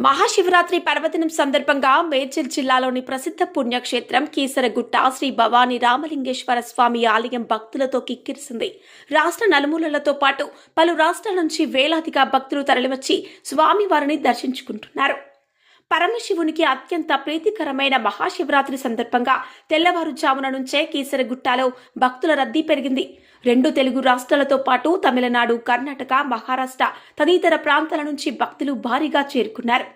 మహాశివరాత్రి పర్వదినం సందర్భంగా మేడ్చల్ జిల్లాలోని ప్రసిద్ధ పుణ్యక్షేత్రం కీసరగుట్ట శ్రీ భవానీ రామలింగేశ్వర స్వామి ఆలయం భక్తులతో కిక్కిరిసింది. రాష్ట్ర నలుమూలలతో పాటు పలు రాష్ట్రాల నుంచి వేలాదిగా భక్తులు తరలివచ్చి స్వామివారిని దర్శించుకుంటున్నారు. పరమశివునికి అత్యంత ప్రీతికరమైన మహాశివరాత్రి సందర్భంగా తెల్లవారుజామున నుంచే కీసరగుట్టలో భక్తుల రద్దీ పెరిగింది. రెండు తెలుగు రాష్ట్రాలతో పాటు తమిళనాడు కర్ణాటక మహారాష్ట్ర తదితర ప్రాంతాల నుంచి భక్తులు భారీగా చేరుకున్నారు.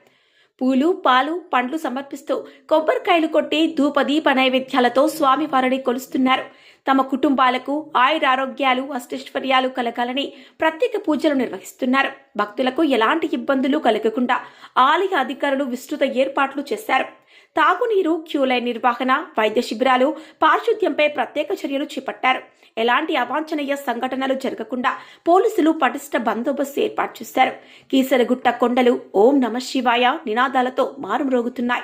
పూలు పాలు పండ్లు సమర్పిస్తూ కొబ్బరికాయలు కొట్టి ధూపదీప నైవేద్యాలతో స్వామివారిని కొలుస్తున్నారు. తమ కుటుంబాలకు ఆయురారోగ్యాలు అష్టైశ్వర్యాలు కలగాలని ప్రత్యేక పూజలు నిర్వహిస్తున్నారు. భక్తులకు ఎలాంటి ఇబ్బందులు కలగకుండా ఆలయ అధికారులు విస్తృత ఏర్పాట్లు చేశారు. తాగునీరు క్యూలైన్ నిర్వహణ వైద్య శిబిరాలు పారిశుద్ధ్యంపై ప్రత్యేక చర్యలు చేపట్టారు. ఎలాంటి అవాంఛనీయ సంఘటనలు జరగకుండా పోలీసులు పటిష్ట బందోబస్తు ఏర్పాటు చేశారు. కీసరగుట్ట కొండలు ఓం నమ శివాయ నినాదాలతో మారుమ్రోగుతున్నాయి.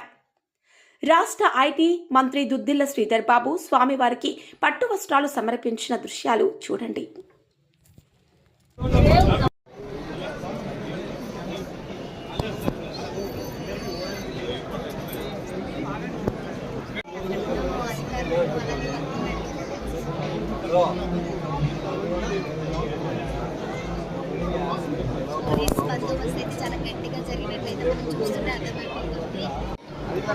రాష్ట్ర ఐటీ మంత్రి దుద్దిల్ల శ్రీధర్ బాబు స్వామివారికి పట్టు వస్త్రాలు సమర్పించిన దృశ్యాలు చూడండి. పోలీస్ బందోబస్తు అయితే చాలా గట్టిగా జరిగినట్లయితే మనం చూస్తుంటే అర్థమైపోతుంది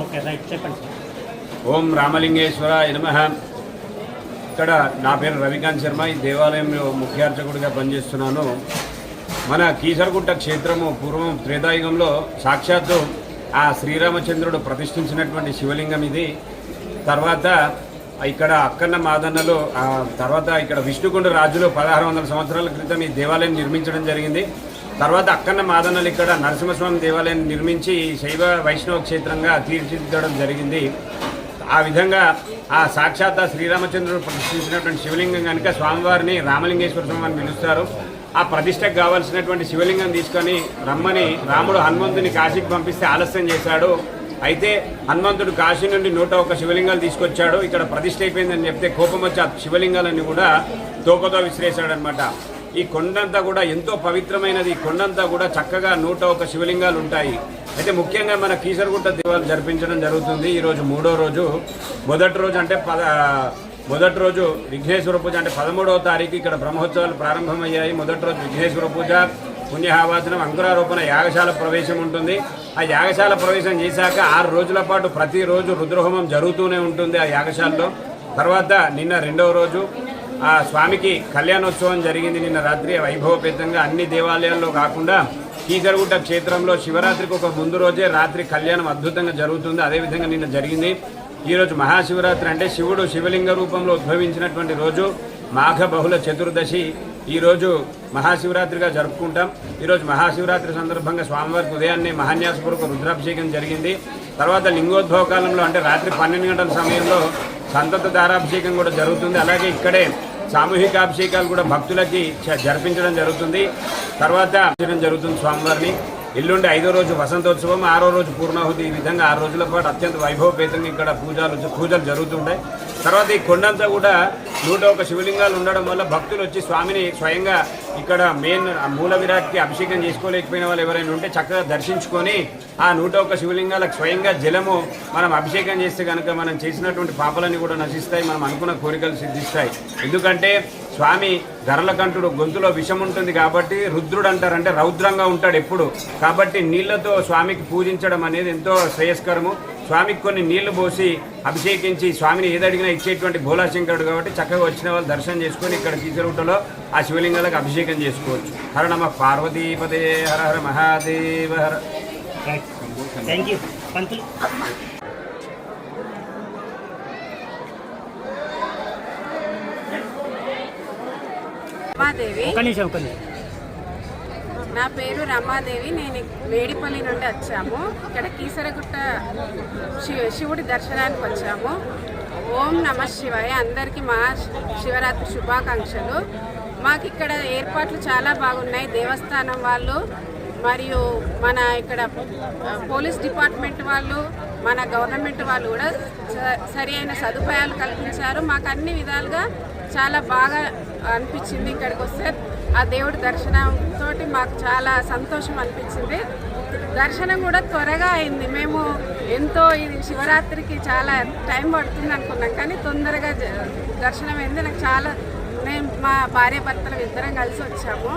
ఓకే రైట్ చెప్పండి ఓం రామలింగేశ్వర నమ. ఇక్కడ నా పేరు రవికాంత్ శర్మ. ఈ దేవాలయంలో ముఖ్యార్చకుడిగా పనిచేస్తున్నాను. మన కీసరగుట్ట క్షేత్రము పూర్వం త్రేతాయుగంలో సాక్షాత్తు ఆ శ్రీరామచంద్రుడు ప్రతిష్ఠించినటువంటి శివలింగం ఇది. తర్వాత ఇక్కడ అక్కన్న మాదన్నలో తర్వాత ఇక్కడ విష్ణుకుండ రాజులు పదహారు వందల సంవత్సరాల క్రితం ఈ దేవాలయం నిర్మించడం జరిగింది. తర్వాత అక్కన్న మాదన్నలు ఇక్కడ నరసింహస్వామి దేవాలయం నిర్మించి శైవ వైష్ణవ క్షేత్రంగా తీర్చిదిద్దడం జరిగింది. ఆ విధంగా ఆ సాక్షాత్ శ్రీరామచంద్రుడు ప్రతిష్ఠించినటువంటి శివలింగం కనుక స్వామివారిని రామలింగేశ్వర స్వామి అని పిలుస్తారు. ఆ ప్రతిష్టకు కావాల్సినటువంటి శివలింగం తీసుకొని రమ్మని రాముడు హనుమంతుని కాశీకి పంపిస్తే ఆలస్యం చేశాడు. అయితే హనుమంతుడు కాశీ నుండి నూట ఒక్క శివలింగాలు తీసుకొచ్చాడు. ఇక్కడ ప్రతిష్ట అయిపోయిందని చెప్తే కోపం వచ్చి ఆ శివలింగాలన్నీ కూడా తోకతో విసిరేశాడనమాట ఈ కొండంతా కూడా ఎంతో పవిత్రమైనది. ఈ కొండంతా కూడా చక్కగా నూట ఒక శివలింగాలు ఉంటాయి అయితే ముఖ్యంగా మన కీసరగుట్ట దీవాలు జరిపించడం జరుగుతుంది. ఈరోజు మూడో రోజు. మొదటి రోజు అంటే పద మొదటి రోజు విఘ్నేశ్వర పూజ అంటే పదమూడవ తారీఖు ఇక్కడ బ్రహ్మోత్సవాలు ప్రారంభమయ్యాయి. మొదటి రోజు విఘ్నేశ్వర పూజ పుణ్యహావాసనం అంకురారోపణ యాగశాల ప్రవేశం ఉంటుంది. ఆ యాగశాల ప్రవేశం చేశాక ఆరు రోజుల పాటు ప్రతిరోజు రుద్రహోమం జరుగుతూనే ఉంటుంది ఆ యాగశాలలో. తర్వాత నిన్న రెండవ రోజు ఆ స్వామికి కళ్యాణోత్సవం జరిగింది నిన్న రాత్రి. వైభవపేతంగా అన్ని దేవాలయాల్లో కాకుండా కీసరగుట్ట క్షేత్రంలో శివరాత్రికి ఒక ముందు రోజే రాత్రి కళ్యాణం అద్భుతంగా జరుగుతుంది. అదేవిధంగా నిన్న జరిగింది. ఈరోజు మహాశివరాత్రి అంటే శివుడు శివలింగ రూపంలో ఉద్భవించినటువంటి రోజు. మాఘ బహుళ చతుర్దశి. ఈరోజు మహాశివరాత్రిగా జరుపుకుంటాం. ఈరోజు మహాశివరాత్రి సందర్భంగా స్వామివారికి ఉదయాన్నే మహాన్యాసపూర్వక రుద్రాభిషేకం జరిగింది. తర్వాత లింగోద్భవ కాలంలో అంటే రాత్రి పన్నెండు గంటల సమయంలో సంతత దారాభిషేకం కూడా జరుగుతుంది. అలాగే ఇక్కడే సామూహిక అభిషేకాలు కూడా భక్తులకి జరిపించడం జరుగుతుంది. తర్వాత జరుగుతుంది స్వామివారిని. ఎల్లుండి ఐదో రోజు వసంతోత్సవం ఆరో రోజు పూర్ణాహుతి. ఈ విధంగా ఆరు రోజుల పాటు అత్యంత వైభవపేతంగా ఇక్కడ పూజలు పూజలు జరుగుతుంటాయి. తర్వాత ఈ కొండంతా కూడా నూట ఒక శివలింగాలు ఉండడం వల్ల భక్తులు వచ్చి స్వామిని స్వయంగా ఇక్కడ మెయిన్ మూల విరాట్కి అభిషేకం చేసుకోలేకపోయిన వాళ్ళు ఎవరైనా ఉంటే చక్కగా దర్శించుకొని ఆ నూట ఒక శివలింగాలకు స్వయంగా జలము మనం అభిషేకం చేస్తే కనుక మనం చేసినటువంటి పాపలన్నీ కూడా నశిస్తాయి. మనం అనుకున్న కోరికలు సిద్ధిస్తాయి. ఎందుకంటే స్వామి ధరలకంఠుడు గొంతులో విషం ఉంటుంది కాబట్టి రుద్రుడు అంటారు అంటే రౌద్రంగా ఉంటాడు ఎప్పుడు. కాబట్టి నీళ్ళతో స్వామికి పూజించడం అనేది ఎంతో శ్రేయస్కరము. స్వామికి కొన్ని నీళ్ళు పోసి అభిషేకించి స్వామిని ఏదడిగినా ఇచ్చేటువంటి భోలాశంకరుడు కాబట్టి చక్కగా వచ్చిన వాళ్ళు దర్శనం చేసుకొని ఇక్కడ కీసరుటలో ఆ శివలింగాలకు అభిషేకం చేసుకోవచ్చు. హర నమ పార్వతీపదే హర హర మహాదేవ హర. Thank you Ramadevi. ఒక నిమిషం ఒక నిమిషం. నా పేరు రమాదేవి. నేను మేడిపల్లి నుండి వచ్చాము. ఇక్కడ కీసరగుట్ట శివుడి దర్శనానికి వచ్చాము. ఓం నమ శివాయ. అందరికీ మా శివరాత్రి శుభాకాంక్షలు. మాకు ఇక్కడ ఏర్పాట్లు చాలా బాగున్నాయి. దేవస్థానం వాళ్ళు మరియు మన ఇక్కడ పోలీస్ డిపార్ట్మెంట్ వాళ్ళు మన గవర్నమెంట్ వాళ్ళు కూడా సరి అయిన సదుపాయాలు కల్పించారు. మాకు అన్ని విధాలుగా చాలా బాగా అనిపించింది ఇక్కడికి వస్తే. ఆ దేవుడి దర్శనంతో మాకు చాలా సంతోషం అనిపించింది. దర్శనం కూడా త్వరగా అయింది. మేము ఎంతో ఇది శివరాత్రికి చాలా టైం పడుతుంది అనుకున్నాం. కానీ తొందరగా దర్శనం అయింది. నాకు చాలా మేము మా భార్య భర్తలు ఇద్దరం కలిసి వచ్చాము.